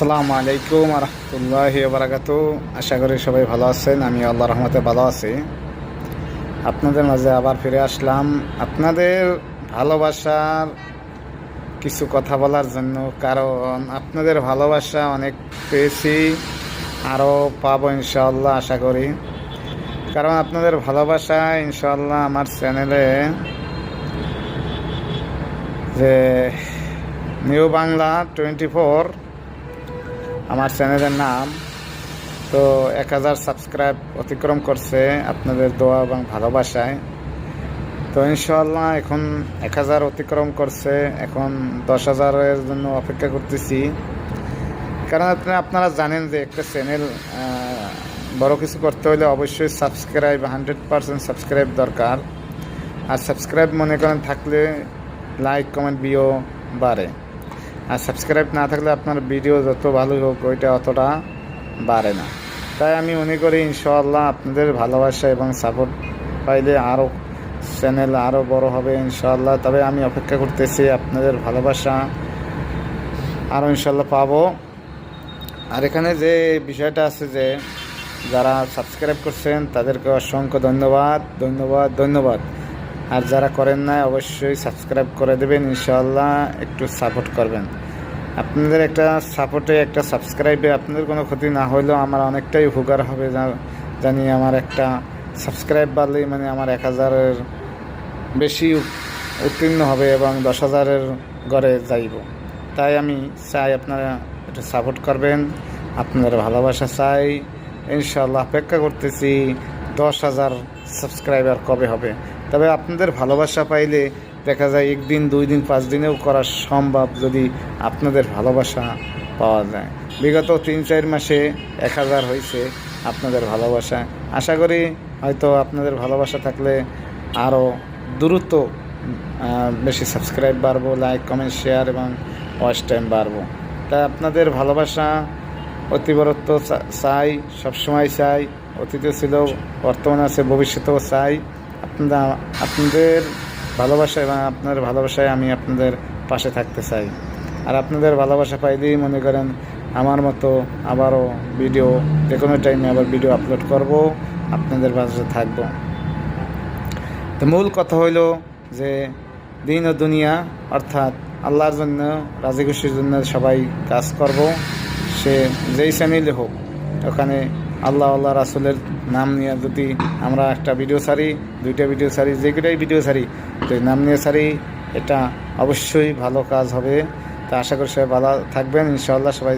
আসসালামু আলাইকুম রহমতুল্লাহ বারাকাত। আশা করি সবাই ভালো আছেন আমি আল্লাহ রহমতে ভালো আছি। আপনাদের মাঝে আবার ফিরে আসলাম। আপনাদের ভালোবাসার কিছু কথা বলার জন্য, কারণ আপনাদের ভালোবাসা অনেক পেয়েছি আরও পাবো ইনশাআল্লাহ, আশা করি। কারণ আপনাদের ভালোবাসা ইনশাআল্লাহ আমার চ্যানেলে যে নিউ বাংলা টোয়েন্টি ফোর আমার চ্যানেলের নাম। তো এক হাজার সাবস্ক্রাইব অতিক্রম করছে আপনাদের দোয়া এবং ভালোবাসায়। তো ইনশাল্লাহ এখন এক হাজার অতিক্রম করছে, এখন দশ হাজারের জন্য অপেক্ষা করতেছি। কারণ আপনি আপনারা জানেন যে একটা চ্যানেল বড় কিছু করতে হলে অবশ্যই সাবস্ক্রাইব, হান্ড্রেড পারসেন্ট সাবস্ক্রাইব দরকার। আর সাবস্ক্রাইব মনে করেন থাকলে লাইক, কমেন্ট বিও বাড়ে। আর সাবস্ক্রাইব না থাকলে আপনার ভিডিও যত ভালোই হোক, ওইটা অতটা বাড়ে না। তাই আমি মনে করি ইনশাআল্লাহ আপনাদের ভালোবাসা এবং সাপোর্ট পাইলে আরও চ্যানেল আরও বড় হবে ইনশাআল্লাহ। তবে আমি অপেক্ষা করতেছি আপনাদের ভালোবাসা আরও ইনশাল্লাহ পাবো। আর এখানে যে বিষয়টা আছে যে, যারা সাবস্ক্রাইব করছেন তাদেরকে অসংখ্য ধন্যবাদ ধন্যবাদ ধন্যবাদ। আর যারা করেন না অবশ্যই সাবস্ক্রাইব করে দেবেন, ইনশাআল্লাহ একটু সাপোর্ট করবেন। আপনাদের একটা সাপোর্টে একটা সাবস্ক্রাইবে আপনাদের কোনো ক্ষতি না হলেও আমার অনেকটাই উপকার হবে জানি আমার একটা সাবস্ক্রাইব বাড়লেই মানে আমার এক হাজারের বেশি উত্তীর্ণ হবে এবং দশ হাজারের গড়ে যাইব। তাই আমি চাই আপনারা একটু সাপোর্ট করবেন, আপনাদের ভালোবাসা চাই। ইনশাআল্লাহ অপেক্ষা করতেছি দশ হাজার সাবস্ক্রাইবার কবে হবে? তবে আপনাদের ভালোবাসা পাইলে দেখা যায় একদিন, দুই দিন, পাঁচ দিনেও করা সম্ভব যদি আপনাদের ভালোবাসা পাওয়া যায়। বিগত তিন, চার মাসে এক হাজার হয়েছে আপনাদের ভালোবাসা। আশা করি হয়তো আপনাদের ভালোবাসা থাকলে আরও দ্রুত বেশি সাবস্ক্রাইব বাড়বো, লাইক, কমেন্ট, শেয়ার এবং ওয়াচ টাইম বাড়বো। তাই আপনাদের ভালোবাসা অতিবরত্ব চাই, সবসময় চাই। অতীতে ছিল, বর্তমানে আছে, ভবিষ্যতেও চাই। আপনারা, আপনাদের ভালোবাসা এবং আপনার ভালোবাসায় আমি আপনাদের পাশে থাকতে চাই। আর আপনাদের ভালোবাসা পাইলেই মনে করেন আমার মতো আবারও ভিডিও, যে কোনো টাইমে আবার ভিডিও আপলোড করব, আপনাদের পাশে থাকব। তো মূল কথা হইল যে দিন ও দুনিয়া, অর্থাৎ আল্লাহর জন্য রাজি খুশির জন্য সবাই কাজ করব। সে যেই চ্যানেলে হোক, ওখানে আল্লাহ আল্লাহ রাসুলের নাম নিয়ে যদি আমরা একটা ভিডিও সারি দুইটা ভিডিও সারি যে কটাই ভিডিও সারি তো নাম নিয়ে সারি এটা অবশ্যই ভালো কাজ হবে। তা আশা করি সবাই ভালো থাকবেন, ইনশাআল্লাহ সবাই